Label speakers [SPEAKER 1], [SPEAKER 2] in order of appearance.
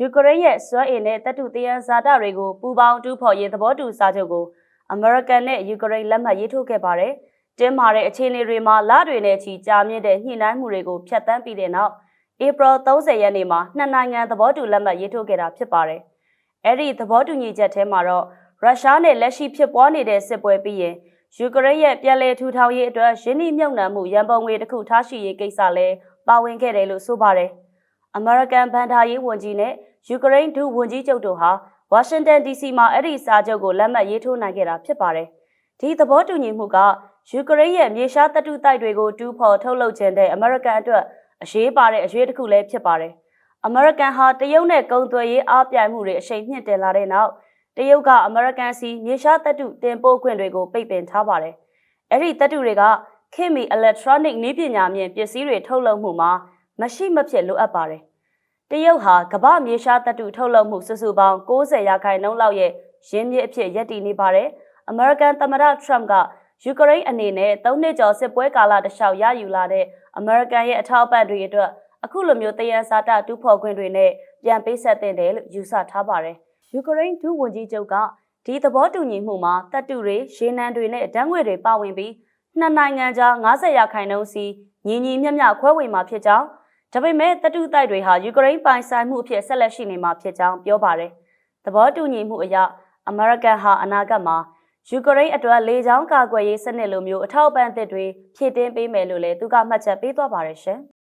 [SPEAKER 1] ယူကရိန်းရဲ့စွမ်းအင်နဲ့တပ်ထုတယံဇာတတွေကိုပူးပေါင်းတူးဖော်ရေးသဘောတူစာချုပ်ကိုအမေရိကန်နဲ့ယူကရိန်းလက်မှတ်ရေးထိုးခဲ့ပါတယ်။တင်းမာတဲ့အခြေအနေတွေမှာလတွေနဲ့ချီကြာမြင့်တဲ့ညှိနှိုင်းမှုတွေကိုဖျက်ဆီးပြီးတဲ့နောက်ဧပြီ30ရက်နေ့မှာနှစ်နိုင်ငံသဘောတူလက်မှတ်ရေးထိုးခဲ့တာဖြစ်ပါတယ်။အဲ့ဒီသဘောတူညီချက်ထဲမှာတော့ရုရှားနဲ့လက်ရှိဖြစ်ပွားနေတဲ့စစ်ပွဲပြီးရင်ယူကရိန်းရဲ့ပြည်လဲထူထောင်ရေးအတွက်ရင်းနှီးမြှုပ်နှံမှုရန်ပုံငွေတစ်ခုထားရှိရေးကိစ္စလည်းပါဝင်ခဲ့တယ်လို့ဆိုပါတယ်။ အမေရိကန်ဗန်ဒါရေးဝန်ကြီးနဲ့ယူကရိန်းဒုဝန်ကြီးချုပ်တို့ဟာဝါရှင်တန် DC မှာအဲ့ဒီစာချုပ်ကိုလက်မှတ်ရေးထိုးနိုင်ခဲ့တာဖြစ်ပါတယ်။ဒီသဘောတူညီမှုကယူကရိန်းရဲ့မြေရှားတပ်တုတိုက်တွေကိုတူးဖော်ထုတ်လုပ်ခြင်းတဲ့အမေရိကန်အတွက်အရေးပါတဲ့အရေးတစ်ခုလည်းဖြစ်ပါတယ်။အမေရိကန်ဟာတရုတ်နဲ့ကုန်သွယ်ရေးအားပြိုင်မှုတွေအရှိန်မြင့်တင်လာတဲ့နောက်တရုတ်ကအမေရိကန်စီမြေရှားတပ်တုတင်ပို့ခွင့်တွေကိုပိတ်ပင်ထားပါတယ်။အဲ့ဒီတပ်တုတွေကခေတ်မီ electronic နည်းပညာမြင့်ပစ္စည်းတွေထုတ်လုပ်မှုမှာ မရှိမဖြစ်လိုအပ်ပါတယ်။တရုတ်ဟာကမ္ဘာမြေရှားတပ်တုထုတ်လုပ်မှုစုစုပေါင်း60ရာခိုင်နှုန်းလောက်ရဲ့ရင်းမြစ်အဖြစ်ရပ်တည်နေပါတယ်။အမေရိကန်သမ္မတထရမ့်ကယူကရိန်းအနေနဲ့၃နှစ်ကျော်စစ်ပွဲကာလတစ်လျှောက်ရယူလာတဲ့အမေရိကန်ရဲ့အထောက်အပံ့တွေအတွက်အခုလိုမျိုးတယံဇာတတူးဖော်ခွင့်တွေနဲ့ပြန်ပေးဆက်တင်တယ်လို့ယူဆထားပါတယ်။ယူကရိန်းဒုဝန်ကြီးချုပ်ကဒီသဘောတူညီမှုမှာတပ်တုတွေရေနံတွေနဲ့ဓာတ်ငွေတွေပါဝင်ပြီးနှစ်နိုင်ငံကြား90ရာခိုင်နှုန်းစီညီညီမျှမျှခွဲဝေမှာဖြစ်ကြောင်း ဒါပေမဲ့တတုတိုက်တွေဟာယူကရိန်းပိုင်ဆိုင်မှုအဖြစ်ဆက်လက်ရှိနေမှာဖြစ်ကြောင်းပြောပါတယ်။သဘောတူညီမှုအရအမေရိကန်ဟာအနာဂတ်မှာယူကရိန်းအတွက်လေကြောင်းကာကွယ်ရေးစနစ်လိုမျိုးအထောက်အပံ့အသစ်တွေဖြည့်တင်းပေးမယ်လို့လည်းသူကမှတ်ချက်ပေးသွားပါတယ်ရှင်။